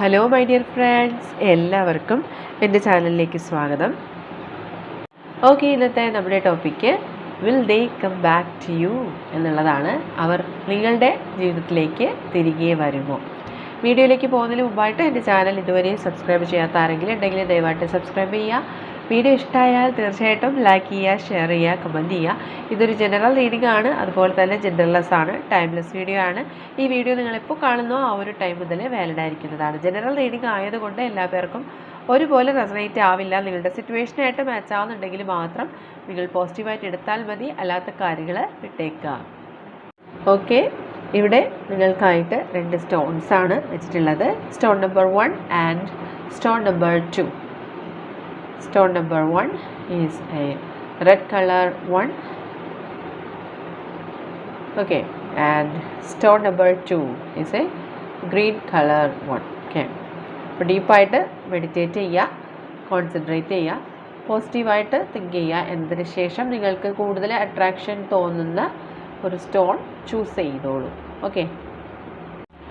Hello my dear friends എല്ലാവർക്കും എന്റെ ചാനലിലേക്ക് സ്വാഗതം. ഓക്കെ ഇന്നത്തെ നമ്മുടെ topic will they come back to you എന്നുള്ളതാണ് അവർ നിങ്ങളുടെ ജീവിതത്തിലേക്ക് തിരികെ വരുമോ? വീഡിയോയിലേക്ക് പോകുന്നതിന് മുമ്പായിട്ട് എന്റെ ചാനൽ ഇതുവരെ സബ്സ്ക്രൈബ് ചെയ്യാത്ത ആരെങ്കിലും ഉണ്ടെങ്കിൽ ദയവായിട്ട് സബ്സ്ക്രൈബ് ചെയ്യുക. വീഡിയോ ഇഷ്ടമായാൽ തീർച്ചയായിട്ടും ലൈക്ക് ചെയ്യുക ഷെയർ ചെയ്യുക കമന്റ് ചെയ്യുക. ഇതൊരു ജനറൽ റീഡിംഗ് ആണ്. അതുപോലെ തന്നെ ജെൻഡർലെസ് ആണ്. ടൈംലെസ് വീഡിയോ ആണ്. ഈ വീഡിയോ നിങ്ങൾ എപ്പോൾ കാണുന്നോ ആ ഒരു ടൈം മുതൽ വാലിഡ് ആയിരിക്കുന്നതാണ്. ജനറൽ റീഡിംഗ് ആയതുകൊണ്ട് എല്ലാ പേർക്കും ഒരുപോലെ റെസനേറ്റ് ആവില്ല. നിങ്ങളുടെ സിറ്റുവേഷനായിട്ട് മാച്ച് ആവുന്നുണ്ടെങ്കിൽ മാത്രം നിങ്ങൾ പോസിറ്റീവായിട്ട് എടുത്താൽ മതി. അല്ലാത്ത കാര്യങ്ങൾ വിട്ടേക്കുക ഓക്കെ ഇവിടെ നിങ്ങൾക്കായിട്ട് രണ്ട് സ്റ്റോൺസ് ആണ് വെച്ചിട്ടുള്ളത്. Stone number one and stone number two stone number one is a red color one. Okay and stone number two is a green color one. Okay. അപ്പോൾ ഡീപ്പായിട്ട് മെഡിറ്റേറ്റ് ചെയ്യുക കോൺസെൻട്രേറ്റ് ചെയ്യുക പോസിറ്റീവായിട്ട് തിങ്ക് ചെയ്യുക. എന്നതിന് ശേഷം നിങ്ങൾക്ക് കൂടുതൽ അട്രാക്ഷൻ തോന്നുന്ന ഒരു സ്റ്റോൺ ചൂസ് ചെയ്തോളൂ. Okay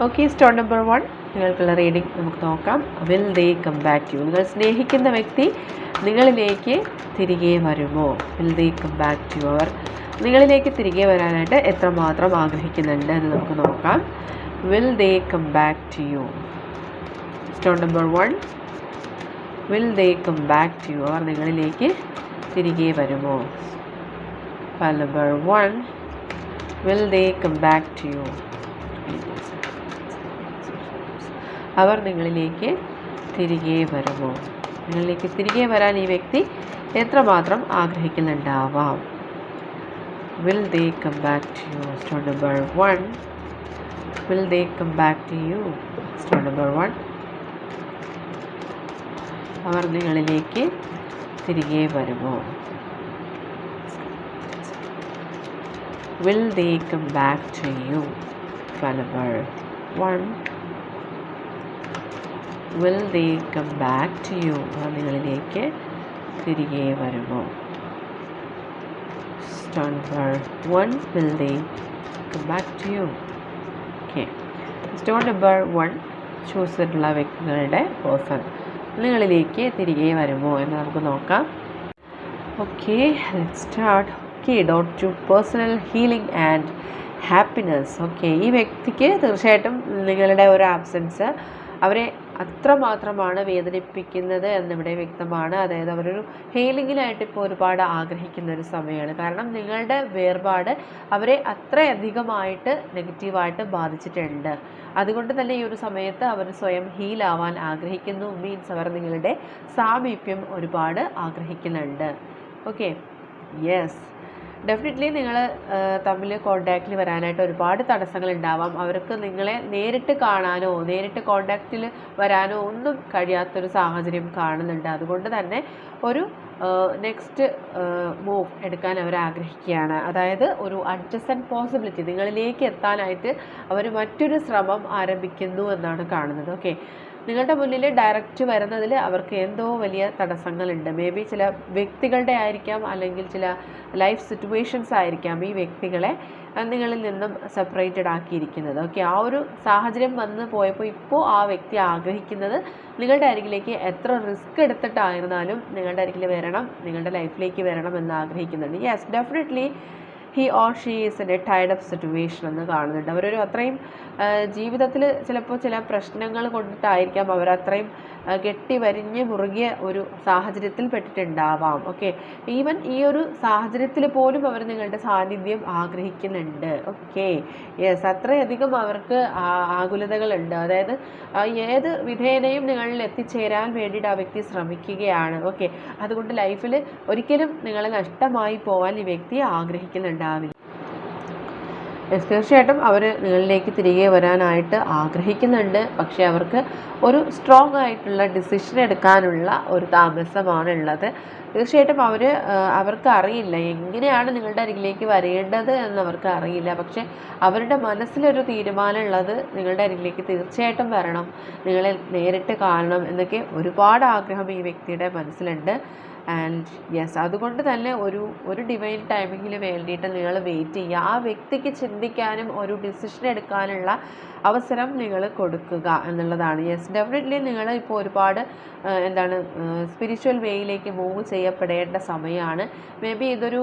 okay stone number one നിങ്ങൾക്കുള്ള റീഡിംഗ് നമുക്ക് നോക്കാം. Will they come back you നിങ്ങൾ സ്നേഹിക്കുന്ന വ്യക്തി നിങ്ങളിലേക്ക് തിരികെ വരുമോ? Will they come back you അവർ നിങ്ങളിലേക്ക് തിരികെ വരാനായിട്ട് എത്രമാത്രം ആഗ്രഹിക്കുന്നുണ്ട് എന്ന് നമുക്ക് നോക്കാം. Will they come back to you stone number one will they come back to you അവർ നിങ്ങളിലേക്ക് തിരികെ വരുമോ? Number one will they come back to you അവർ നിങ്ങളിലേക്ക് തിരികെ വരുമോ? നിങ്ങളിലേക്ക് തിരികെ വരാൻ ഈ വ്യക്തി എത്രമാത്രം ആഗ്രഹിക്കുന്നുണ്ടാവാം? Will they come back to you stone number one will they come back to you stone number one അവർ നിങ്ങളിലേക്ക് തിരികെ വരുമോ? Will they come back to you number one will they come back to you നിങ്ങളിലേക്ക് തിരികെ വരുമോ? Stone number one will they come back to you okay stone number one choose ചെയ്തിട്ടുള്ള വ്യക്തികളുടെ person നിങ്ങളിലേക്ക് തിരികെ വരുമോ എന്ന് നമുക്ക് നോക്കാം. Okay start okay dot to personal healing and happiness okay ഈ വ്യക്തിക്ക് തീർച്ചയായിട്ടും നിങ്ങളുടെ ഒരു ആബ്സെൻസ് അവരെ അത്രമാത്രമാണ് വേദനിപ്പിക്കുന്നത് എന്നിവിടെ വ്യക്തമാണ്. അതായത് അവരൊരു ഹീലിങ്ങിനായിട്ട് ഇപ്പോൾ ഒരുപാട് ആഗ്രഹിക്കുന്ന ഒരു സമയമാണ്. കാരണം നിങ്ങളുടെ വേർപാട് അവരെ അത്രയധികമായിട്ട് നെഗറ്റീവായിട്ട് ബാധിച്ചിട്ടുണ്ട്. അതുകൊണ്ട് തന്നെ ഈ ഒരു സമയത്ത് അവർ സ്വയം ഹീലാവാൻ ആഗ്രഹിക്കുന്നു. മീൻസ് അവർ നിങ്ങളുടെ സാമീപ്യം ഒരുപാട് ആഗ്രഹിക്കുന്നുണ്ട്. ഓക്കെ? യെസ്. ഡെഫിനറ്റ്ലി നിങ്ങൾ തമ്മിൽ കോണ്ടാക്റ്റിൽ വരാനായിട്ട് ഒരുപാട് തടസ്സങ്ങൾ ഉണ്ടാവാം അവർക്ക് നിങ്ങളെ നേരിട്ട് കാണാനോ നേരിട്ട് കോണ്ടാക്റ്റിൽ വരാനോ ഒന്നും കഴിയാത്തൊരു സാഹചര്യം കാണുന്നുണ്ട്. അതുകൊണ്ട് തന്നെ ഒരു നെക്സ്റ്റ് മൂവ് എടുക്കാൻ അവർ ആഗ്രഹിക്കുകയാണ്. അതായത് ഒരു അഡ്ജസ്റ്റൻ പോസിബിലിറ്റി നിങ്ങളിലേക്ക് എത്താനായിട്ട് അവർ മറ്റൊരു ശ്രമം ആരംഭിക്കുന്നു എന്നാണ് കാണുന്നത്. ഓക്കെ നിങ്ങളുടെ മുന്നിൽ ഡയറക്റ്റ് വരുന്നതിൽ അവർക്ക് എന്തോ വലിയ തടസ്സങ്ങളുണ്ട്. മേ ബി ചില വ്യക്തികളുടെ ആയിരിക്കാം അല്ലെങ്കിൽ ചില ലൈഫ് സിറ്റുവേഷൻസ് ആയിരിക്കാം ഈ വ്യക്തികളെ നിങ്ങളിൽ നിന്നും സെപ്പറേറ്റഡ് ആക്കിയിരിക്കുന്നത്. ഓക്കെ ആ ഒരു സാഹചര്യം വന്ന് പോയപ്പോൾ ഇപ്പോൾ ആ വ്യക്തി ആഗ്രഹിക്കുന്നത് നിങ്ങളുടെ അരികിലേക്ക് എത്ര റിസ്ക് എടുത്തിട്ടായിരുന്നാലും നിങ്ങളുടെ അരികിൽ വരണം നിങ്ങളുടെ ലൈഫിലേക്ക് വരണം എന്ന് ആഗ്രഹിക്കുന്നുണ്ട്. Yes definitely he or she is a tied of situation എന്ന് കാണുന്നുണ്ട്. അവരൊരു അത്രയും ജീവിതത്തിൽ ചിലപ്പോൾ ചില പ്രശ്നങ്ങൾ കൊണ്ടിട്ടായിരിക്കാം അവരത്രയും കെട്ടി വരിഞ്ഞ് മുറുകിയ ഒരു സാഹചര്യത്തിൽ പെട്ടിട്ടുണ്ടാവാം. ഓക്കെ ഈവൻ ഈ ഒരു സാഹചര്യത്തിൽ പോലും അവർ നിങ്ങളുടെ സാന്നിധ്യം ആഗ്രഹിക്കുന്നുണ്ട്. ഓക്കെ യെസ് അത്രയധികം അവർക്ക് ആകുലതകളുണ്ട്. അതായത് ഏത് വിധേനയും നിങ്ങളിൽ എത്തിച്ചേരാൻ വേണ്ടിയിട്ട് ആ വ്യക്തി ശ്രമിക്കുകയാണ്. ഓക്കെ അതുകൊണ്ട് ലൈഫിൽ ഒരിക്കലും നിങ്ങളെ നഷ്ടമായി പോകാൻ ഈ വ്യക്തി ആഗ്രഹിക്കുന്നുണ്ടാവില്ല. തീർച്ചയായിട്ടും അവർ നിങ്ങളിലേക്ക് തിരികെ വരാനായിട്ട് ആഗ്രഹിക്കുന്നുണ്ട്. പക്ഷേ അവർക്ക് ഒരു സ്ട്രോങ് ആയിട്ടുള്ള ഡിസിഷൻ എടുക്കാനുള്ള ഒരു താമസമാണ് ഉള്ളത് തീർച്ചയായിട്ടും അവർ അവർക്ക് അറിയില്ല. എങ്ങനെയാണ് നിങ്ങളുടെ അരികിലേക്ക് വരേണ്ടത് എന്ന് അവർക്ക് അറിയില്ല. പക്ഷേ അവരുടെ മനസ്സിലൊരു തീരുമാനമുള്ളത് നിങ്ങളുടെ അരികിലേക്ക് തീർച്ചയായിട്ടും വരണം. നിങ്ങളെ നേരിട്ട് കാണണം എന്നൊക്കെ ഒരുപാട് ആഗ്രഹം ഈ വ്യക്തിയുടെ മനസ്സിലുണ്ട്. ആൻഡ് യെസ് അതുകൊണ്ട് തന്നെ ഒരു ഒരു ഡിവൈൻ ടൈമിങ്ങിന് വേണ്ടിയിട്ട് നിങ്ങൾ വെയിറ്റ് ചെയ്യുക. ആ വ്യക്തിക്ക് ചിന്തിക്കാനും ഒരു ഡിസിഷൻ എടുക്കാനുള്ള അവസരം നിങ്ങൾ കൊടുക്കുക എന്നുള്ളതാണ്. യെസ് ഡെഫിനറ്റ്ലി നിങ്ങൾ ഇപ്പോൾ ഒരുപാട് എന്താണ് സ്പിരിച്വൽ വേയിലേക്ക് മൂവ് ചെയ്യപ്പെടേണ്ട സമയമാണ് മേ ബി ഇതൊരു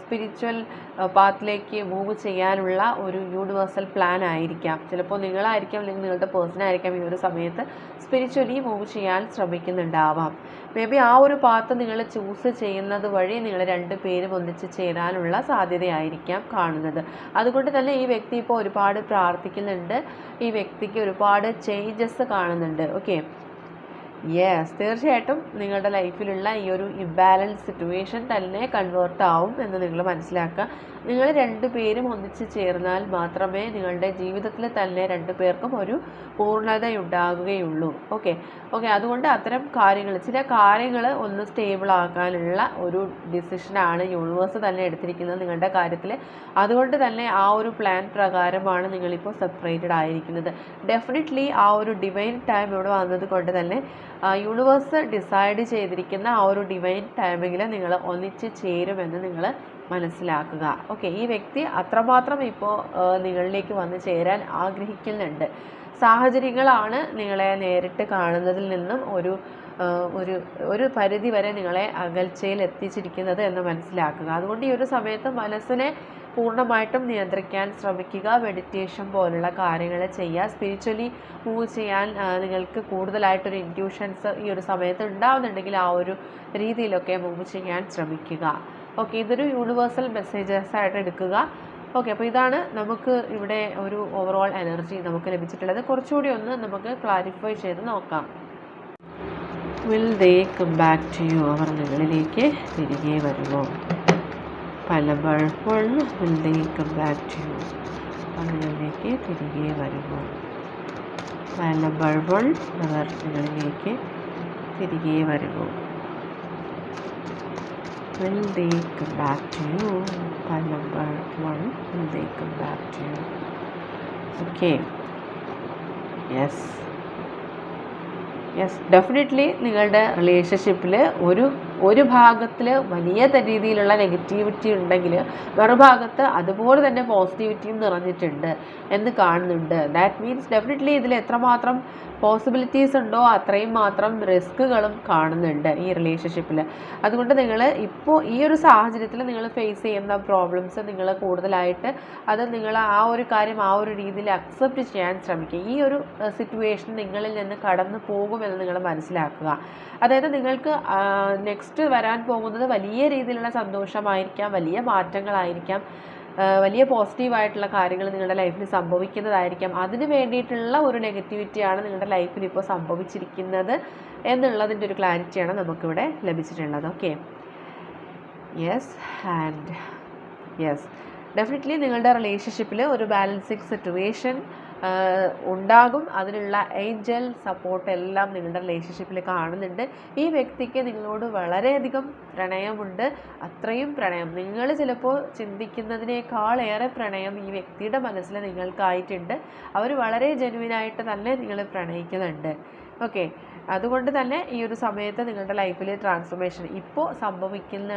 സ്പിരിച്വൽ പാത്തിലേക്ക് മൂവ് ചെയ്യാനുള്ള ഒരു യൂണിവേഴ്സൽ പ്ലാൻ ആയിരിക്കാം. ചിലപ്പോൾ നിങ്ങളായിരിക്കാം അല്ലെങ്കിൽ നിങ്ങളുടെ പേഴ്സൺ ആയിരിക്കാം ഈ ഒരു സമയത്ത് സ്പിരിച്വലി മൂവ് ചെയ്യാൻ ശ്രമിക്കുന്നുണ്ടാവാം. മേ ബി ആ ഒരു പാത്ത് നിങ്ങൾ ചൂസ് ചെയ്യുന്നത് വഴി നിങ്ങൾ രണ്ട് പേരും ഒന്നിച്ച് ചേരാനുള്ള സാധ്യതയായിരിക്കാം കാണുന്നത്. അതുകൊണ്ട് തന്നെ ഈ വ്യക്തി ഇപ്പോൾ ഒരുപാട് പ്രാർത്ഥിക്കുന്നുണ്ട്. ഈ വ്യക്തിക്ക് ഒരുപാട് ചേഞ്ചസ് കാണുന്നുണ്ട്. ഓക്കെ യെസ് തീർച്ചയായിട്ടും നിങ്ങളുടെ ലൈഫിലുള്ള ഈ ഒരു ഇംബാലൻസ് സിറ്റുവേഷൻ തന്നെ കൺവേർട്ട് ആവും എന്ന് നിങ്ങൾ മനസ്സിലാക്കുക. നിങ്ങൾ രണ്ടു പേരും ഒന്നിച്ച് ചേർന്നാൽ മാത്രമേ നിങ്ങളുടെ ജീവിതത്തിൽ തന്നെ രണ്ടു പേർക്കും ഒരു പൂർണതയുണ്ടാകുകയുള്ളൂ. ഓക്കെ ഓക്കെ അതുകൊണ്ട് അത്തരം കാര്യങ്ങൾ ചില കാര്യങ്ങൾ ഒന്ന് സ്റ്റേബിൾ ആക്കാനുള്ള ഒരു ഡിസിഷനാണ് യൂണിവേഴ്സ് തന്നെ എടുത്തിരിക്കുന്നത് നിങ്ങളുടെ കാര്യത്തിൽ അതുകൊണ്ട് തന്നെ ആ ഒരു പ്ലാൻ പ്രകാരമാണ് നിങ്ങളിപ്പോൾ സെപ്പറേറ്റഡ് ആയിരിക്കുന്നത്. ഡെഫിനറ്റ്ലി ആ ഒരു ഡിവൈൻ ടൈം ഇവിടെ വന്നത് കൊണ്ട് തന്നെ യൂണിവേഴ്സ് ഡിസൈഡ് ചെയ്തിരിക്കുന്ന ആ ഒരു ഡിവൈൻ ടൈമിങ്ങിൽ നിങ്ങൾ ഒന്നിച്ച് ചേരുമെന്ന് നിങ്ങൾ മനസ്സിലാക്കുക. ഓക്കെ ഈ വ്യക്തി അത്രമാത്രം ഇപ്പോൾ നിങ്ങളിലേക്ക് വന്ന് ചേരാൻ ആഗ്രഹിക്കുന്നുണ്ട്. സാഹചര്യങ്ങളാണ് നിങ്ങളെ നേരിട്ട് കാണുന്നതിൽ നിന്നും ഒരു ഒരു ഒരു പരിധി വരെ നിങ്ങളെ അകൽച്ചയിൽ എത്തിച്ചിരിക്കുന്നത് എന്ന് മനസ്സിലാക്കുക. അതുകൊണ്ട് ഈ ഒരു സമയത്ത് മനസ്സിനെ പൂർണമായിട്ടും നിയന്ത്രിക്കാൻ ശ്രമിക്കുക മെഡിറ്റേഷൻ പോലുള്ള കാര്യങ്ങൾ ചെയ്യുക. സ്പിരിച്വലി മൂവ് ചെയ്യാൻ നിങ്ങൾക്ക് കൂടുതലായിട്ടൊരു ഇന്റ്യൂഷൻസ് ഈ ഒരു സമയത്ത് ഉണ്ടാവുന്നുണ്ടെങ്കിൽ ആ ഒരു രീതിയിലൊക്കെ മൂവ് ചെയ്യാൻ ശ്രമിക്കുക. ഓക്കെ ഇതൊരു യൂണിവേഴ്സൽ മെസ്സേജസ് ആയിട്ട് എടുക്കുക. ഓക്കെ അപ്പോൾ ഇതാണ് നമുക്ക് ഇവിടെ ഒരു ഓവറോൾ എനർജി നമുക്ക് ലഭിച്ചിട്ടുള്ളത്. കുറച്ചുകൂടി ഒന്ന് നമുക്ക് ക്ലാരിഫൈ ചെയ്ത് നോക്കാം. Will they come back to you അവർ നിങ്ങളിലേക്ക് തിരികെ വരുമോ? പലപ്പോഴും will come back to you തിരികെ വരുന്നു പലപ്പോഴും അവർ നിങ്ങളിലേക്ക് തിരികെ വരുന്നു number one will they come back to you. Okay. Yes. Yes definitely നിങ്ങളുടെ റിലേഷൻഷിപ്പിൽ ഒരു ഒരു ഭാഗത്തിൽ വലിയ രീതിയിലുള്ള നെഗറ്റിവിറ്റി ഉണ്ടെങ്കിൽ മറുഭാഗത്ത് അതുപോലെ തന്നെ പോസിറ്റിവിറ്റിയും നിറഞ്ഞിട്ടുണ്ട് എന്ന് കാണുന്നുണ്ട്. ദാറ്റ് മീൻസ് ഡെഫിനറ്റ്ലി ഇതിൽ എത്രമാത്രം പോസിബിലിറ്റീസ് ഉണ്ടോ അത്രയും മാത്രം റിസ്ക്കുകളും കാണുന്നുണ്ട് ഈ റിലേഷൻഷിപ്പിൽ അതുകൊണ്ട് നിങ്ങൾ ഇപ്പോൾ ഈ ഒരു സാഹചര്യത്തിൽ നിങ്ങൾ ഫേസ് ചെയ്യുന്ന പ്രോബ്ലംസ് നിങ്ങൾ കൂടുതലായിട്ട് അത് നിങ്ങൾ ആ ഒരു കാര്യം ആ ഒരു രീതിയിൽ അക്സെപ്റ്റ് ചെയ്യാൻ ശ്രമിക്കുക. ഈ ഒരു സിറ്റുവേഷൻ നിങ്ങളിൽ നിന്ന് കടന്നു പോകുമെന്ന് നിങ്ങൾ മനസ്സിലാക്കുക. അതായത് നിങ്ങൾക്ക് നെക്സ്റ്റ് വരാൻ പോകുന്നത് വലിയ രീതിയിലുള്ള സന്തോഷമായിരിക്കാം വലിയ മാറ്റങ്ങളായിരിക്കാം വലിയ പോസിറ്റീവായിട്ടുള്ള കാര്യങ്ങൾ നിങ്ങളുടെ ലൈഫിൽ സംഭവിക്കുന്നതായിരിക്കാം. അതിന് വേണ്ടിയിട്ടുള്ള ഒരു നെഗറ്റിവിറ്റിയാണ് നിങ്ങളുടെ ലൈഫിൽ ഇപ്പോൾ സംഭവിച്ചിരിക്കുന്നത് എന്നുള്ളതിന്റെ ഒരു ക്ലാരിറ്റിയാണ് നമുക്കിവിടെ ലഭിച്ചിട്ടുള്ളത്. Okay yes and yes definitely നിങ്ങളുടെ റിലേഷൻഷിപ്പിൽ ഒരു ബാലൻസിങ് സിറ്റുവേഷൻ ഉണ്ടാകും. അതിനുള്ള ഏഞ്ചൽ സപ്പോർട്ട് എല്ലാം നിങ്ങളുടെ റിലേഷൻഷിപ്പിൽ കാണുന്നുണ്ട്. ഈ വ്യക്തിക്ക് നിങ്ങളോട് വളരെയധികം പ്രണയമുണ്ട്. അത്രയും പ്രണയം. നിങ്ങൾ ചിലപ്പോൾ ചിന്തിക്കുന്നതിനേക്കാൾ ഏറെ പ്രണയം ഈ വ്യക്തിയുടെ മനസ്സിൽ നിങ്ങൾക്കായിട്ടുണ്ട്. അവർ വളരെ ജെനുവിനായിട്ട് തന്നെ നിങ്ങൾ പ്രണയിക്കുന്നുണ്ട്. ഓക്കെ അതുകൊണ്ട് തന്നെ ഈ ഒരു സമയത്ത് നിങ്ങളുടെ ലൈഫിൽ ട്രാൻസ്ഫോർമേഷൻ ഇപ്പോൾ സംഭവിക്കുന്ന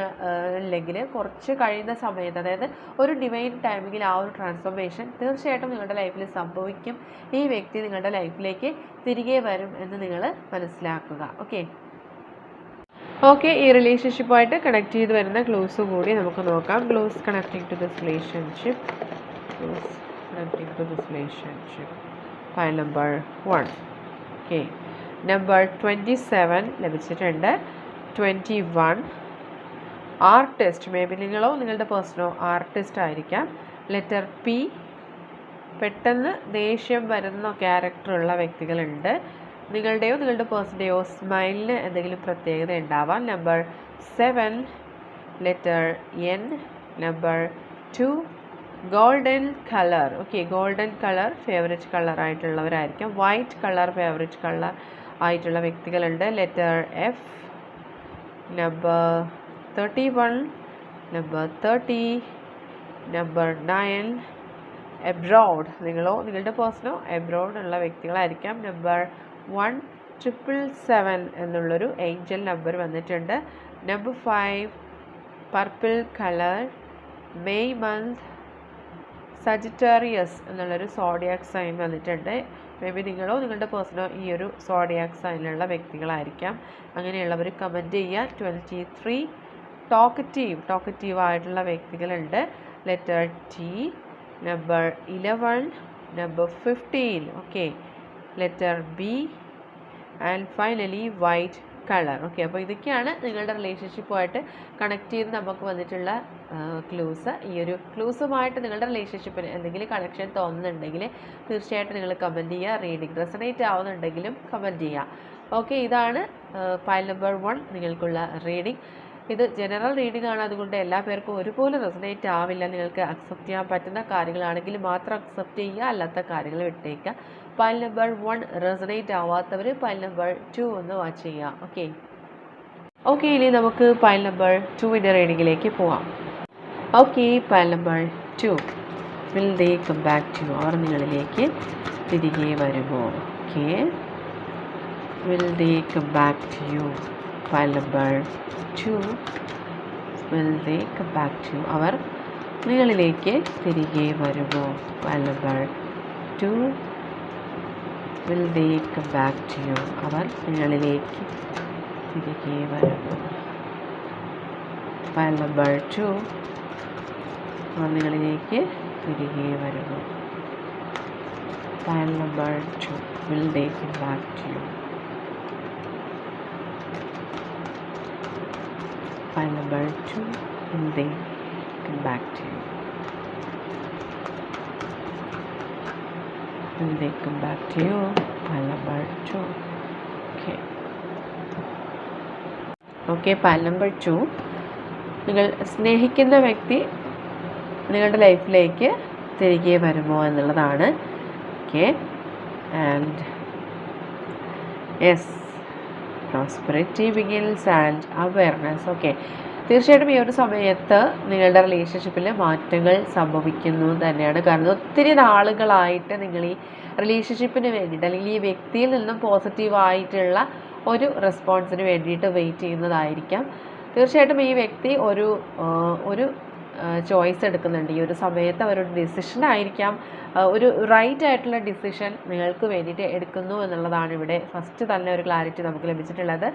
ഇല്ലെങ്കിൽ കുറച്ച് കഴിയുന്ന സമയത്ത് അതായത് ഒരു ഡിവൈൻ ടൈമിങ്ങിൽ ആ ഒരു ട്രാൻസ്ഫോർമേഷൻ തീർച്ചയായിട്ടും നിങ്ങളുടെ ലൈഫിൽ സംഭവിക്കും. ഈ വ്യക്തി നിങ്ങളുടെ ലൈഫിലേക്ക് തിരികെ വരും എന്ന് നിങ്ങൾ മനസ്സിലാക്കുക. ഓക്കെ ഓക്കെ ഈ റിലേഷൻഷിപ്പുമായിട്ട് കണക്ട് ചെയ്ത് വരുന്ന ക്ലൂസ് കൂടി നമുക്ക് നോക്കാം. Clues connecting to this relationship clues connecting to this relationship file number one okay number twenty seven ലഭിച്ചിട്ടുണ്ട്. Twenty one artist may be നിങ്ങളോ നിങ്ങളുടെ പേഴ്സണോ ആർട്ടിസ്റ്റ് ആയിരിക്കാം. ലെറ്റർ പി പെട്ടെന്ന് ദേഷ്യം വരുന്ന ക്യാരക്ടറുള്ള വ്യക്തികളുണ്ട്. നിങ്ങളുടെയോ നിങ്ങളുടെ പേഴ്സന്റെയോ സ്മൈലിന് എന്തെങ്കിലും പ്രത്യേകത ഉണ്ടാവാം. Number seven letter N number two golden colour okay golden colour favourite കളറായിട്ടുള്ളവരായിരിക്കാം white colour favourite colour ആയിട്ടുള്ള വ്യക്തികളുണ്ട്. Letter F number thirty one number thirty number nine abroad നിങ്ങളോ നിങ്ങളുടെ പേഴ്സണോ എബ്രോഡ് ഉള്ള വ്യക്തികളായിരിക്കാം. നമ്പർ വൺ ട്രിപ്പിൾ സെവൻ എന്നുള്ളൊരു angel number വന്നിട്ടുണ്ട്. Number five purple colour May month Sagittarius എന്നുള്ളൊരു zodiac sign വന്നിട്ടുണ്ട്. മേ ബി നിങ്ങളോ നിങ്ങളുടെ പേഴ്സണോ ഈ ഒരു സോഡിയാക് സൈനിലുള്ള വ്യക്തികളായിരിക്കാം. അങ്ങനെയുള്ളവർ കമന്റ് ചെയ്യുക. ട്വന്റി ത്രീ ടോക്കറ്റീവ് ടോക്കറ്റീവ് ആയിട്ടുള്ള വ്യക്തികളുണ്ട്. Letter T number eleven number fifteen okay letter B and finally white colour. Okay അപ്പോൾ ഇതൊക്കെയാണ് നിങ്ങളുടെ റിലേഷൻഷിപ്പുമായിട്ട് കണക്ട് ചെയ്ത് നമുക്ക് വന്നിട്ടുള്ള ക്ലൂസ് ഈ ഒരു ക്ലൂസുമായിട്ട് നിങ്ങളുടെ റിലേഷൻഷിപ്പിന് എന്തെങ്കിലും കണക്ഷൻ തോന്നുന്നുണ്ടെങ്കിൽ തീർച്ചയായിട്ടും നിങ്ങൾ കമന്റ് ചെയ്യുക. റീഡിങ് റെസണേറ്റ് ആവുന്നുണ്ടെങ്കിലും കമന്റ് ചെയ്യുക. ഓക്കെ ഇതാണ് ഫയൽ നമ്പർ വൺ നിങ്ങൾക്കുള്ള റീഡിങ് ഇത് ജനറൽ റീഡിംഗ് ആണ്. അതുകൊണ്ട് എല്ലാ പേർക്കും ഒരുപോലെ റെസനേറ്റ് ആവില്ല. നിങ്ങൾക്ക് അക്സെപ്റ്റ് ചെയ്യാൻ പറ്റുന്ന കാര്യങ്ങളാണെങ്കിൽ മാത്രം അക്സെപ്റ്റ് ചെയ്യുക. അല്ലാത്ത കാര്യങ്ങൾ വിട്ടേക്കുക. പൈൽ നമ്പർ വൺ റെസനേറ്റ് ആവാത്തവർ പൈൽ നമ്പർ ടു ഒന്ന് വാച്ച് ചെയ്യുക ഓക്കെ. ഓക്കെ ഇനി നമുക്ക് പൈൽ നമ്പർ ടുവിന്റെ റീഡിങ്ങിലേക്ക് പോവാം. Okay pile number two. Will they come back to അവർ നിങ്ങളിലേക്ക് തിരികെ വരുമോ? Okay. Will they come back to you file number two. Will they come back to അവർ നിങ്ങളിലേക്ക് തിരികെ വരുമോ? File number two. Will they come back to you അവർ നിങ്ങളിലേക്ക് തിരികെ വരും file number to അവർ നിങ്ങളിലേക്ക് തിരികെ വരുന്നു. File number two will they come back to you file number two will they come back to you. And they come back to you, pile number two. Okay. Okay pile number two നിങ്ങൾ സ്നേഹിക്കുന്ന വ്യക്തി നിങ്ങളുടെ ലൈഫിലേക്ക് തിരികെ വരുമോ എന്നുള്ളതാണ്. Okay and yes prosperity begins and awareness okay തീർച്ചയായിട്ടും ഈ ഒരു സമയത്ത് നിങ്ങളുടെ റിലേഷൻഷിപ്പിൽ മാറ്റങ്ങൾ സംഭവിക്കുന്നു തന്നെയാണ് കാരണം ഒത്തിരി നാളുകളായിട്ട് നിങ്ങൾ ഈ റിലേഷൻഷിപ്പിന് വേണ്ടിയിട്ട് അല്ലെങ്കിൽ ഈ വ്യക്തിയിൽ നിന്നും പോസിറ്റീവായിട്ടുള്ള ഒരു റെസ്പോൺസിന് വേണ്ടിയിട്ട് വെയിറ്റ് ചെയ്യുന്നതായിരിക്കാം. തീർച്ചയായിട്ടും ഈ വ്യക്തി ഒരു ഒരു ചോയ്സ് എടുക്കുന്നുണ്ട്. ഈ ഒരു സമയത്ത് അവരൊരു ഡിസിഷൻ ആയിരിക്കാം. ഒരു റൈറ്റ് ആയിട്ടുള്ള ഡിസിഷൻ നിങ്ങൾക്ക് വേണ്ടിയിട്ട് എടുക്കുന്നു എന്നുള്ളതാണ് ഇവിടെ ഫസ്റ്റ് തന്നെ ഒരു ക്ലാരിറ്റി നമുക്ക് ലഭിച്ചിട്ടുള്ളത്.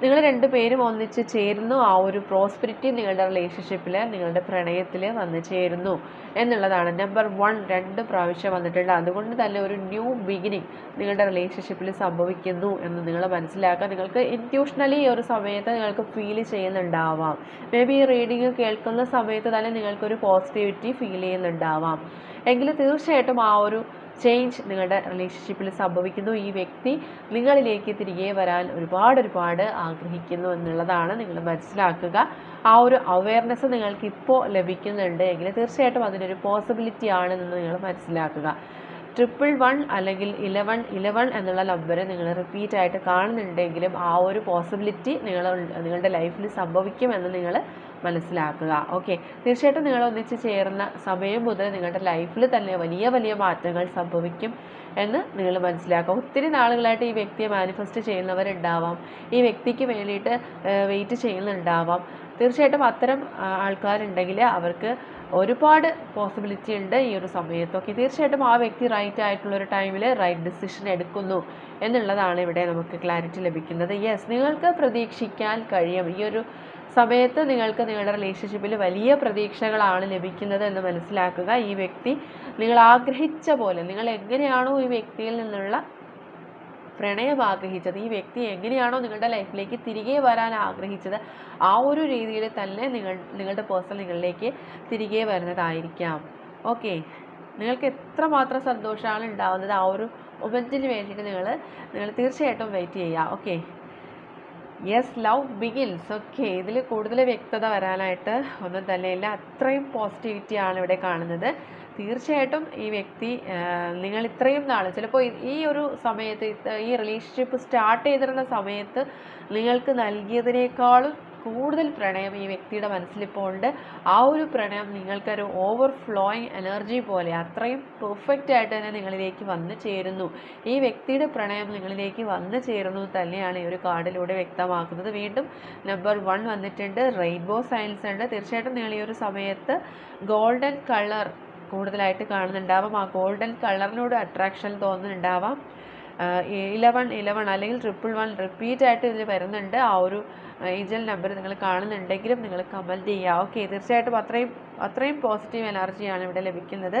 നിങ്ങൾ രണ്ടുപേരും ഒന്നിച്ച് ചേരുന്നു. ആ ഒരു പ്രോസ്പെരിറ്റി നിങ്ങളുടെ റിലേഷൻഷിപ്പിൽ നിങ്ങളുടെ പ്രണയത്തിൽ വന്ന് ചേരുന്നു എന്നുള്ളതാണ്. നമ്പർ വൺ രണ്ട് പ്രാവശ്യം വന്നിട്ടുണ്ട് അതുകൊണ്ട് തന്നെ ഒരു ന്യൂ ബിഗിനിങ് നിങ്ങളുടെ റിലേഷൻഷിപ്പിൽ സംഭവിക്കുന്നു എന്ന് നിങ്ങൾ മനസ്സിലാക്കുക. നിങ്ങൾക്ക് ഇന്റ്യൂഷണലി ഈ ഒരു സമയത്ത് നിങ്ങൾക്ക് ഫീൽ ചെയ്യുന്നുണ്ടാവാം. മേ ബി റീഡിങ് കേൾക്കുന്ന സമയത്ത് തന്നെ നിങ്ങൾക്കൊരു പോസിറ്റിവിറ്റി ഫീൽ ചെയ്യുന്നുണ്ടാവാം. എങ്കിൽ തീർച്ചയായിട്ടും ആ ഒരു ചേഞ്ച് നിങ്ങളുടെ റിലേഷൻഷിപ്പിൽ സംഭവിക്കുന്നു. ഈ വ്യക്തി നിങ്ങളിലേക്ക് തിരികെ വരാൻ ഒരുപാട് ഒരുപാട് ആഗ്രഹിക്കുന്നു എന്നുള്ളതാണ് നിങ്ങൾ മനസ്സിലാക്കുക. ആ ഒരു അവയർനെസ് നിങ്ങൾക്ക് ഇപ്പോൾ ലഭിക്കുന്നുണ്ട് എങ്കിൽ തീർച്ചയായിട്ടും അതിനൊരു പോസിബിലിറ്റി ആണെന്ന് നിങ്ങൾ മനസ്സിലാക്കുക. ട്രിപ്പിൾ വൺ അല്ലെങ്കിൽ ഇലവൺ ഇലവൺ എന്നുള്ള നമ്പർ നിങ്ങൾ റിപ്പീറ്റ് ആയിട്ട് കാണുന്നുണ്ടെങ്കിലും ആ ഒരു പോസിബിലിറ്റി നിങ്ങൾ നിങ്ങളുടെ ലൈഫിൽ സംഭവിക്കുമെന്ന് നിങ്ങൾ മനസ്സിലാക്കുക. ഓക്കെ തീർച്ചയായിട്ടും നിങ്ങൾ ഒന്നിച്ച് ചേർന്ന സമയം മുതൽ നിങ്ങളുടെ ലൈഫിൽ തന്നെ വലിയ വലിയ മാറ്റങ്ങൾ സംഭവിക്കും എന്ന് നിങ്ങൾ മനസ്സിലാക്കുക ഒത്തിരി നാളുകളായിട്ട് ഈ വ്യക്തിയെ മാനിഫെസ്റ്റ് ചെയ്യുന്നവരുണ്ടാവാം. ഈ വ്യക്തിക്ക് വേണ്ടിയിട്ട് വെയിറ്റ് ചെയ്യുന്നുണ്ടാവാം. തീർച്ചയായിട്ടും അത്തരം ആൾക്കാരുണ്ടെങ്കിൽ അവർക്ക് ഒരുപാട് പോസിബിലിറ്റി ഉണ്ട് ഈ ഒരു സമയത്തൊക്കെ തീർച്ചയായിട്ടും ആ വ്യക്തി റൈറ്റ് ആയിട്ടുള്ള ഒരു ടൈമിൽ റൈറ്റ് ഡിസിഷൻ എടുക്കുന്നു എന്നുള്ളതാണ് ഇവിടെ നമുക്ക് ക്ലാരിറ്റി ലഭിക്കുന്നത്. യെസ് നിങ്ങൾക്ക് പ്രതീക്ഷിക്കാൻ കഴിയും. ഈ ഒരു സമയത്ത് നിങ്ങൾക്ക് നിങ്ങളുടെ റിലേഷൻഷിപ്പിൽ വലിയ പ്രതീക്ഷകളാണ് ലഭിക്കുന്നത് എന്ന് മനസ്സിലാക്കുക. ഈ വ്യക്തി നിങ്ങൾ ആഗ്രഹിച്ച പോലെ നിങ്ങൾ എങ്ങനെയാണോ ഈ വ്യക്തിയിൽ നിന്നുള്ള പ്രണയം ആഗ്രഹിച്ചത് ഈ വ്യക്തി എങ്ങനെയാണോ നിങ്ങളുടെ ലൈഫിലേക്ക് തിരികെ വരാൻ ആഗ്രഹിച്ചത് ആ ഒരു രീതിയിൽ തന്നെ നിങ്ങൾ നിങ്ങളുടെ പേഴ്സൺ നിങ്ങളിലേക്ക് തിരികെ വരുന്നതായിരിക്കാം. ഓക്കെ നിങ്ങൾക്ക് എത്രമാത്രം സന്തോഷമാണ് ഉണ്ടാവുന്നത് ആ ഒരു മൊമെന്റിന് വേണ്ടിയിട്ട് നിങ്ങൾ നിങ്ങൾ തീർച്ചയായിട്ടും വെയിറ്റ് ചെയ്യുക. Okay yes love begins okay ഇതിൽ കൂടുതൽ വ്യക്തത വരാനായിട്ട് ഒന്നും തന്നെയില്ല. അത്രയും പോസിറ്റിവിറ്റി ആണ് ഇവിടെ കാണുന്നത്. തീർച്ചയായിട്ടും ഈ വ്യക്തി നിങ്ങൾ ഇത്രയും നാൾ ചിലപ്പോൾ ഈ ഒരു സമയത്ത് ഈ റിലേഷൻഷിപ്പ് സ്റ്റാർട്ട് ചെയ്തിരുന്ന സമയത്ത് നിങ്ങൾക്ക് നൽകിയതിനേക്കാളും കൂടുതൽ പ്രണയം ഈ വ്യക്തിയുടെ മനസ്സിലിപ്പോൾ ഉണ്ട് ആ ഒരു പ്രണയം നിങ്ങൾക്കൊരു ഓവർഫ്ലോയിങ് എനർജി പോലെ അത്രയും പെർഫെക്റ്റ് ആയിട്ട് തന്നെ നിങ്ങളിലേക്ക് വന്നു ചേരുന്നു. ഈ വ്യക്തിയുടെ പ്രണയം നിങ്ങളിലേക്ക് വന്നു ചേരുന്നു തന്നെയാണ് ഈ ഒരു കാർഡിലൂടെ വ്യക്തമാക്കുന്നത്. വീണ്ടും നമ്പർ വൺ വന്നിട്ടുണ്ട്. റെയിൻബോ സയൻസ് ഉണ്ട്. തീർച്ചയായിട്ടും നിങ്ങൾ ഈ ഒരു സമയത്ത് ഗോൾഡൻ കളർ കൂടുതലായിട്ട് കാണുന്നുണ്ടാവാം. ആ ഗോൾഡൻ കളറിനോട് അട്രാക്ഷൻ തോന്നുന്നുണ്ടാവാം. ഇലവൺ ഇലവൺ അല്ലെങ്കിൽ ട്രിപ്പിൾ വൺ റിപ്പീറ്റ് ആയിട്ട് ഇതിൽ വരുന്നുണ്ട്. ആ ഒരു ഏഞ്ചൽ നമ്പർ നിങ്ങൾ കാണുന്നുണ്ടെങ്കിലും നിങ്ങൾ കമന്റ് ചെയ്യുക ഓക്കെ തീർച്ചയായിട്ടും അത്രയും അത്രയും പോസിറ്റീവ് എനർജിയാണ് ഇവിടെ ലഭിക്കുന്നത്.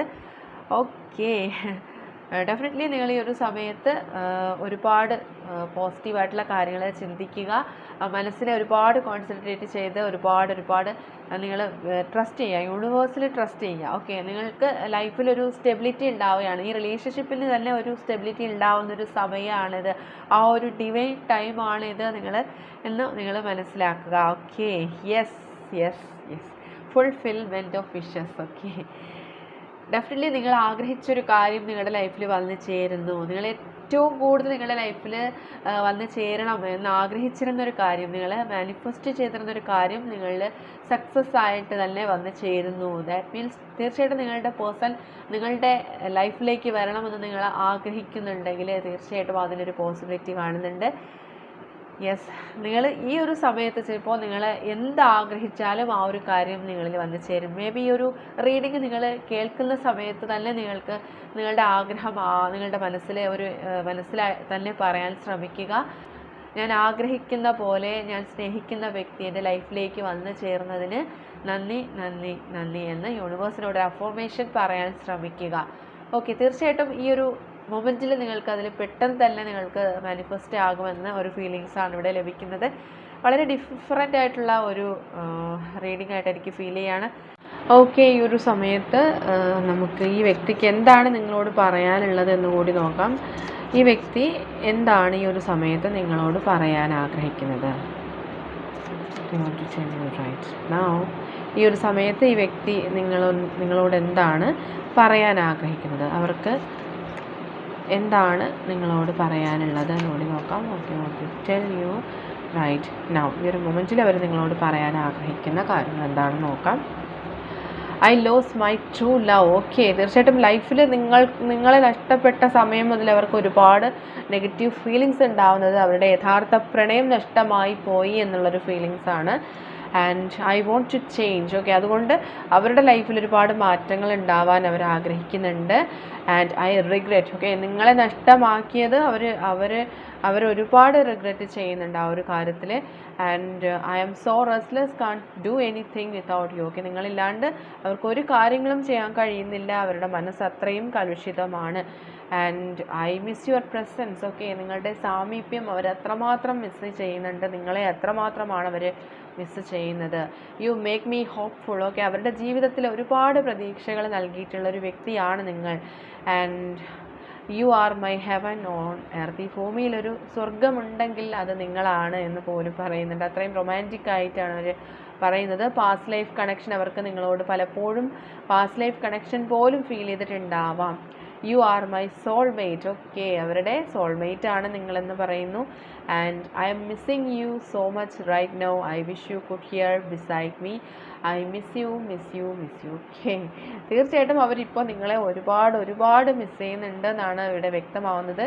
ഓക്കെ ഡെഫിനറ്റ്ലി നിങ്ങൾ ഈ ഒരു സമയത്ത് ഒരുപാട് പോസിറ്റീവായിട്ടുള്ള കാര്യങ്ങൾ ചിന്തിക്കുക. മനസ്സിനെ ഒരുപാട് കോൺസെൻട്രേറ്റ് ചെയ്ത് ഒരുപാട് ഒരുപാട് നിങ്ങൾ ട്രസ്റ്റ് ചെയ്യുക. യൂണിവേഴ്സിൽ ട്രസ്റ്റ് ചെയ്യുക. ഓക്കെ നിങ്ങൾക്ക് ലൈഫിൽ ഒരു സ്റ്റെബിലിറ്റി ഉണ്ടാവുകയാണ്. ഈ റിലേഷൻഷിപ്പിന് തന്നെ ഒരു സ്റ്റെബിലിറ്റി ഉണ്ടാവുന്ന ഒരു സമയമാണിത്. ആ ഒരു ഡിവൈൻ ടൈമാണിത് നിങ്ങൾ എന്ന് നിങ്ങൾ മനസ്സിലാക്കുക. Okay yes yes yes fulfillment of wishes okay definitely നിങ്ങൾ ആഗ്രഹിച്ചൊരു കാര്യം നിങ്ങളുടെ ലൈഫിൽ വന്നു ചേരുന്നു. നിങ്ങൾ ഏറ്റവും കൂടുതൽ നിങ്ങളുടെ ലൈഫിൽ വന്ന് ചേരണം എന്ന് ആഗ്രഹിച്ചിരുന്ന ഒരു കാര്യം നിങ്ങൾ മാനിഫെസ്റ്റ് ചെയ്തിരുന്ന ഒരു കാര്യം നിങ്ങളിൽ സക്സസ് ആയിട്ട് തന്നെ വന്ന് ചേരുന്നു. ദാറ്റ് മീൻസ് തീർച്ചയായിട്ടും നിങ്ങളുടെ പേഴ്സൺ നിങ്ങളുടെ ലൈഫിലേക്ക് വരണമെന്ന് നിങ്ങൾ ആഗ്രഹിക്കുന്നുണ്ടെങ്കിൽ തീർച്ചയായിട്ടും അതിനൊരു പോസിബിലിറ്റി കാണുന്നുണ്ട്. യെസ് നിങ്ങൾ ഈ ഒരു സമയത്ത് ചിലപ്പോൾ നിങ്ങൾ എന്ത് ആഗ്രഹിച്ചാലും ആ ഒരു കാര്യം നിങ്ങളിൽ വന്നു ചേരും. മേ ബി ഈ ഒരു റീഡിങ് നിങ്ങൾ കേൾക്കുന്ന സമയത്ത് തന്നെ നിങ്ങൾക്ക് നിങ്ങളുടെ ആഗ്രഹം നിങ്ങളുടെ മനസ്സിലെ ഒരു മനസ്സിലായി തന്നെ പറയാൻ ശ്രമിക്കുക. ഞാൻ ആഗ്രഹിക്കുന്ന പോലെ ഞാൻ സ്നേഹിക്കുന്ന വ്യക്തി എന്റെ ലൈഫിലേക്ക് വന്നു ചേർന്നതിന് നന്ദി നന്ദി നന്ദി എന്ന് യൂണിവേഴ്സിനോട് അഫോർമേഷൻ പറയാൻ ശ്രമിക്കുക. ഓക്കെ തീർച്ചയായിട്ടും ഈ ഒരു മൊമെന്റിൽ നിങ്ങൾക്ക് അതിൽ പെട്ടെന്ന് തന്നെ നിങ്ങൾക്ക് മാനിഫെസ്റ്റ് ആകുമെന്ന ഒരു ഫീലിങ്സാണ് ഇവിടെ ലഭിക്കുന്നത്. വളരെ ഡിഫറെന്റ് ആയിട്ടുള്ള ഒരു റീഡിംഗ് ആയിട്ട് എനിക്ക് ഫീൽ ചെയ്യാണ്. ഓക്കെ ഈ ഒരു സമയത്ത് നമുക്ക് ഈ വ്യക്തിക്ക് എന്താണ് നിങ്ങളോട് പറയാനുള്ളത് എന്ന് കൂടി നോക്കാം. ഈ വ്യക്തി എന്താണ് ഈ ഒരു സമയത്ത് നിങ്ങളോട് പറയാൻ ആഗ്രഹിക്കുന്നത്. ഈ ഒരു സമയത്ത് ഈ വ്യക്തി നിങ്ങളോ നിങ്ങളോട് എന്താണ് പറയാൻ ആഗ്രഹിക്കുന്നത്? അവർക്ക് എന്താണ് നിങ്ങളോട് പറയാനുള്ളത്? നോടി നോക്കാം. Okay okay tell you right now ഈ ഒരു മൊമെന്റിൽ അവർ നിങ്ങളോട് പറയാൻ ആഗ്രഹിക്കുന്ന കാര്യങ്ങൾ എന്താണെന്ന് നോക്കാം. I lose my true love okay തീർച്ചയായിട്ടും ലൈഫിൽ നിങ്ങൾ നിങ്ങളെ നഷ്ടപ്പെട്ട സമയം മുതൽ അവർക്ക് ഒരുപാട് നെഗറ്റീവ് ഫീലിങ്സ് ഉണ്ടാവുന്നത് അവരുടെ യഥാർത്ഥ പ്രണയം നഷ്ടമായി പോയി എന്നുള്ളൊരു ഫീലിങ്സാണ് and I want to change okay അതുകൊണ്ട് അവരുടെ ലൈഫിൽ ഒരുപാട് മാറ്റങ്ങൾ ഉണ്ടാവാൻ അവർ ആഗ്രഹിക്കുന്നുണ്ട്. ആൻഡ് ഐ റിഗ്രറ്റ് ഓക്കെ നിങ്ങളെ നഷ്ടമാക്കിയത് അവർ അവർ അവർ ഒരുപാട് റിഗ്രറ്റ് ചെയ്യുന്നുണ്ട് ആ ഒരു കാര്യത്തിൽ. And I am so restless can't do anything without you okay നിങ്ങളില്ലാണ്ട് അവർക്ക് ഒരു കാര്യങ്ങളും ചെയ്യാൻ കഴിയുന്നില്ല. അവരുടെ മനസ്സ് അത്രയും കലുഷിതമാണ്. And I miss your presence okay നിങ്ങളുടെ സാമീപ്യം അവരത്രമാത്രം മിസ് ചെയ്യുന്നുണ്ട്. നിങ്ങളെ അത്രമാത്രമാണ് അവർ മിസ് ചെയ്യുന്നത്. You make me hopeful okay അവരുടെ ജീവിതത്തിൽ ഒരുപാട് പ്രതീക്ഷകൾ നൽകിയിട്ടുള്ള ഒരു വ്യക്തിയാണ് നിങ്ങൾ. And you are my heaven on earth ഈ ഭൂമിയിലൊരു സ്വർഗമുണ്ടെങ്കിൽ അത് നിങ്ങളാണ് എന്ന് പോലും പറയുന്നുണ്ട്. അത്രയും റൊമാന്റിക് ആയിട്ടാണ് അവർ പറയുന്നത്. പാസ്റ്റ് ലൈഫ് കണക്ഷൻ അവർക്ക് നിങ്ങളോട് പലപ്പോഴും പാസ്റ്റ് ലൈഫ് കണക്ഷൻ പോലും feel ചെയ്തിട്ടുണ്ടാവാം. You are my soulmate okay അവരുടെ സോൾമേറ്റ് ആണ് നിങ്ങളെന്ന് പറയുന്നു. And I am missing you so much right now I wish you could here beside me I miss you miss you miss you okay തീർച്ചയായിട്ടും അവരിപ്പോൾ നിങ്ങളെ ഒരുപാട് ഒരുപാട് miss ചെയ്യുന്നുണ്ട് എന്നാണ് ഇവിടെ വ്യക്തമാവുന്നത്.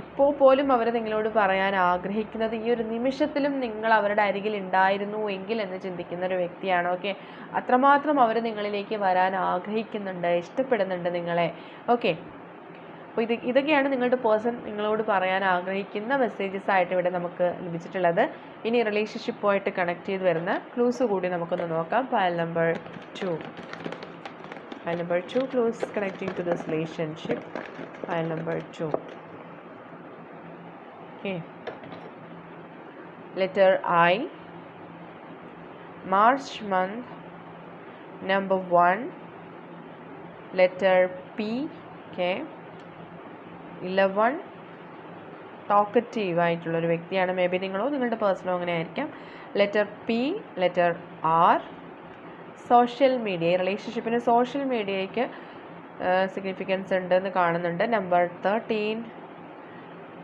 ഇപ്പോൾ പോലും അവർ നിങ്ങളോട് പറയാൻ ആഗ്രഹിക്കുന്നത് ഈ ഒരു നിമിഷത്തിലും നിങ്ങൾ അവരുടെ അരികിൽ ഉണ്ടായിരുന്നു എങ്കിൽ എന്ന് ചിന്തിക്കുന്ന ഒരു വ്യക്തിയാണ് ഓക്കെ അത്രമാത്രം അവർ നിങ്ങളിലേക്ക് വരാൻ ആഗ്രഹിക്കുന്നുണ്ട് ഇഷ്ടപ്പെടുന്നുണ്ട് നിങ്ങളെ ഓക്കെ അപ്പോൾ ഇത് ഇതൊക്കെയാണ് നിങ്ങളുടെ പേഴ്സൺ നിങ്ങളോട് പറയാൻ ആഗ്രഹിക്കുന്ന മെസ്സേജസ് ആയിട്ട് ഇവിടെ നമുക്ക് ലഭിച്ചിട്ടുള്ളത്. ഇനി റിലേഷൻഷിപ്പുമായിട്ട് കണക്ട് ചെയ്ത് വരുന്ന ക്ലൂസ് കൂടി നമുക്കൊന്ന് നോക്കാം. File number two file number two clues connecting to this relationship file number two Okay. Letter I. March month. Number one. Letter P. Okay. Eleven talkative ആയിട്ടുള്ള ഒരു വ്യക്തിയാണ് മേ ബി നിങ്ങളോ നിങ്ങളുടെ പേഴ്സണോ അങ്ങനെ ആയിരിക്കാം letter P letter R social media റിലേഷൻഷിപ്പിന് social മീഡിയയ്ക്ക് significance ഉണ്ടെന്ന് കാണുന്നുണ്ട് number thirteen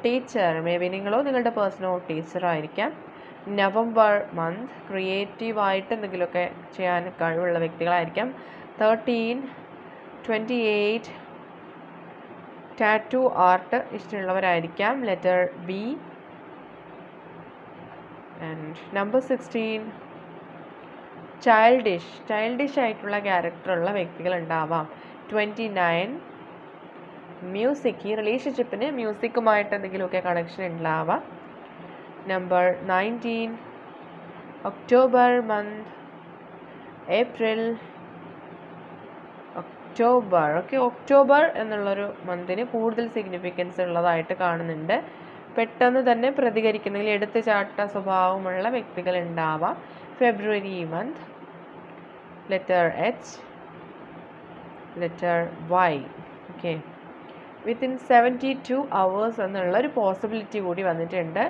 teacher may be നിങ്ങളോ നിങ്ങളുടെ പേഴ്സണോ ടീച്ചർ ആയിരിക്കാം. നവംബർ മന്ത് ക്രിയേറ്റീവായിട്ട് എന്തെങ്കിലുമൊക്കെ ചെയ്യാൻ കഴിവുള്ള വ്യക്തികളായിരിക്കാം. Thirteen twenty eight tattoo art ഇഷ്ടമുള്ളവരായിരിക്കാം. Letter B and number sixteen childish childish ആയിട്ടുള്ള ക്യാരക്ടറുള്ള വ്യക്തികളുണ്ടാവാം ട്വന്റി നയൻ മ്യൂസിക് ഈ റിലേഷൻഷിപ്പിന് മ്യൂസിക്കുമായിട്ട് എന്തെങ്കിലുമൊക്കെ കണക്ഷൻ ഉണ്ടാവാം number nineteen October month April October okay October എന്നുള്ളൊരു മന്തിന് കൂടുതൽ സിഗ്നിഫിക്കൻസ് ഉള്ളതായിട്ട് കാണുന്നുണ്ട്. പെട്ടെന്ന് തന്നെ പ്രതികരിക്കുന്നതിൽ എടുത്തു ചാട്ട സ്വഭാവമുള്ള വ്യക്തികൾ ഉണ്ടാവാം February month letter H letter Y okay within seventy two hours എന്നുള്ള ഒരു പോസിബിലിറ്റി കൂടി വന്നിട്ടുണ്ട്.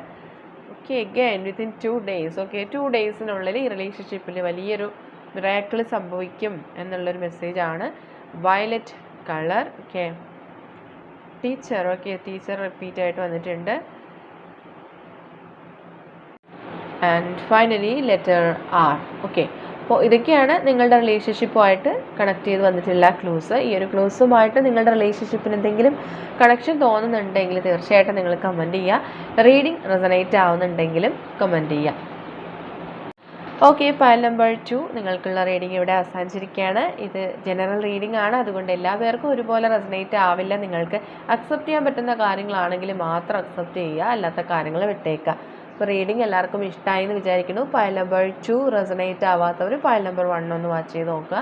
Okay again within two days okay two ഡേയ്സിനുള്ളിൽ ഈ റിലേഷൻഷിപ്പിൽ വലിയൊരു മിറാക്കിൾ സംഭവിക്കും എന്നുള്ളൊരു മെസ്സേജാണ് violet colour okay teacher okay teacher റിപ്പീറ്റായിട്ട് വന്നിട്ടുണ്ട്. And finally letter R okay അപ്പോൾ ഇതൊക്കെയാണ് നിങ്ങളുടെ റിലേഷൻഷിപ്പുമായിട്ട് കണക്ട് ചെയ്ത് വന്നിട്ടുള്ള ക്ലൂസ് ഈ ഒരു ക്ലൂസുമായിട്ട് നിങ്ങളുടെ റിലേഷൻഷിപ്പിന് എന്തെങ്കിലും കണക്ഷൻ തോന്നുന്നുണ്ടെങ്കിൽ തീർച്ചയായിട്ടും നിങ്ങൾ കമന്റ് ചെയ്യുക. റീഡിംഗ് റെസനേറ്റ് ആവുന്നുണ്ടെങ്കിലും കമന്റ് ചെയ്യുക. ഓക്കെ ഫയൽ നമ്പർ ടു നിങ്ങൾക്കുള്ള റീഡിംഗ് ഇവിടെ അവസാനിച്ചിരിക്കുകയാണ്. ഇത് ജനറൽ റീഡിംഗ് ആണ്. അതുകൊണ്ട് എല്ലാ പേർക്കും ഒരുപോലെ റെസനേറ്റ് ആവില്ല. നിങ്ങൾക്ക് അക്സെപ്റ്റ് ചെയ്യാൻ പറ്റുന്ന കാര്യങ്ങളാണെങ്കിൽ മാത്രം അക്സെപ്റ്റ് ചെയ്യുക. അല്ലാത്ത കാര്യങ്ങൾ വിട്ടേക്കുക. അപ്പോൾ റീഡിംഗ് എല്ലാവർക്കും ഇഷ്ടമായി എന്ന് വിചാരിക്കുന്നു. ഫയൽ നമ്പർ ടു റെസനേറ്റ് ആവാത്തവർ ഫയൽ നമ്പർ വൺ ഒന്ന് വാച്ച് ചെയ്ത് നോക്കുക.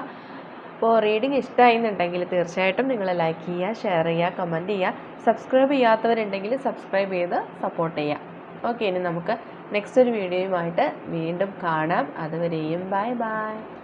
അപ്പോൾ റീഡിംഗ് ഇഷ്ടമായി എന്നുണ്ടെങ്കിൽ തീർച്ചയായിട്ടും നിങ്ങൾ ലൈക്ക് ചെയ്യുക ഷെയർ ചെയ്യുക കമന്റ് ചെയ്യുക. സബ്സ്ക്രൈബ് ചെയ്യാത്തവരുണ്ടെങ്കിൽ സബ്സ്ക്രൈബ് ചെയ്ത് സപ്പോർട്ട് ചെയ്യുക. ഓക്കെ ഇനി നമുക്ക് നെക്സ്റ്റ് ഒരു വീഡിയോയുമായിട്ട് വീണ്ടും കാണാം. അതുവരെയും ബൈ ബൈ